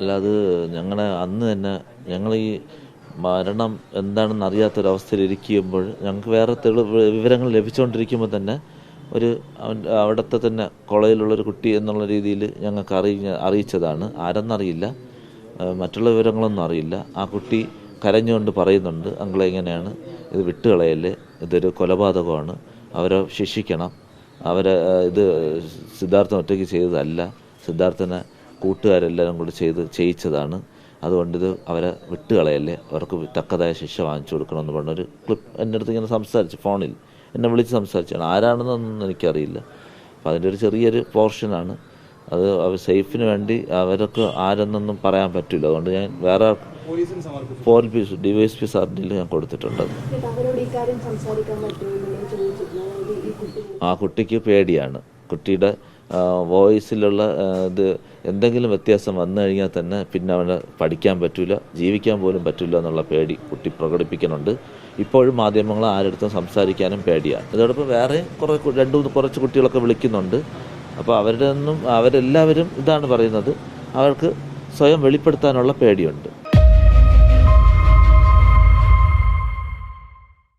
അല്ല അത് ഞങ്ങളെ അന്ന് തന്നെ ഞങ്ങൾ ഈ മരണം എന്താണെന്ന് അറിയാത്തൊരവസ്ഥയിൽ ഇരിക്കുമ്പോൾ ഞങ്ങൾക്ക് വേറെ തെളിവ് വിവരങ്ങൾ ലഭിച്ചുകൊണ്ടിരിക്കുമ്പോൾ തന്നെ ഒരു അവിടുത്തെ തന്നെ കോളേജിലുള്ളൊരു കുട്ടി എന്നുള്ള രീതിയിൽ ഞങ്ങൾക്ക് അറിഞ്ഞ അറിയിച്ചതാണ്. ആരെന്നറിയില്ല. മറ്റുള്ള വിവരങ്ങളൊന്നും അറിയില്ല. ആ കുട്ടി കരഞ്ഞുകൊണ്ട് പറയുന്നുണ്ട് അങ്കിളെ ഇങ്ങനെയാണ്. ഇത് വിട്ടുകളയല്ലേ. ഇതൊരു കൊലപാതകമാണ്. അവരെ ശിക്ഷിക്കണം. അവരെ ഇത് സിദ്ധാർത്ഥൻ ഒറ്റയ്ക്ക് ചെയ്തതല്ല. സിദ്ധാർത്ഥനെ കൂട്ടുകാരെല്ലാവരും കൂടി ചെയ്ത് ചെയ്യിച്ചതാണ്. അതുകൊണ്ട് ഇത് അവരെ വിട്ടുകളയല്ലേ? അവർക്ക് തക്കതായ ശിക്ഷ വാങ്ങിച്ചു കൊടുക്കണമെന്ന് പറഞ്ഞൊരു ക്ലിപ്പ് എന്റെ അടുത്ത് ഇങ്ങനെ സംസാരിച്ചു ഫോണിൽ. എന്നെ വിളിച്ച് സംസാരിച്ചാണ്. ആരാണെന്നൊന്നും എനിക്കറിയില്ല. അപ്പോൾ അതിന്റെ ഒരു ചെറിയൊരു പോർഷനാണ്. അത് അവർ സേഫിന് വേണ്ടി അവർക്ക് ആരെന്നൊന്നും പറയാൻ പറ്റില്ല. അതുകൊണ്ട് ഞാൻ വേറെ police D Y S P സാറിന്റെ ഞാൻ കൊടുത്തിട്ടുണ്ട്. ആ കുട്ടിക്ക് പേടിയാണ്. കുട്ടിയുടെ വോയിസിലുള്ള ഇത് എന്തെങ്കിലും വ്യത്യാസം വന്നു കഴിഞ്ഞാൽ തന്നെ പിന്നെ അവന് പഠിക്കാൻ പറ്റില്ല ജീവിക്കാൻ പോലും പറ്റില്ല എന്നുള്ള പേടി കുട്ടി പ്രകടിപ്പിക്കുന്നുണ്ട്. ഇപ്പോഴും മാധ്യമങ്ങൾ ആരെടുത്തും സംസാരിക്കാനും പേടിയാണ് അതോടൊപ്പം വേറെ കുറേ രണ്ട് മൂന്ന് കുറച്ച് കുട്ടികളൊക്കെ വിളിക്കുന്നുണ്ട്. അപ്പോൾ അവരുടെ ഒന്നും അവരെല്ലാവരും ഇതാണ് പറയുന്നത്. അവർക്ക് സ്വയം വെളിപ്പെടുത്താനുള്ള പേടിയുണ്ട്.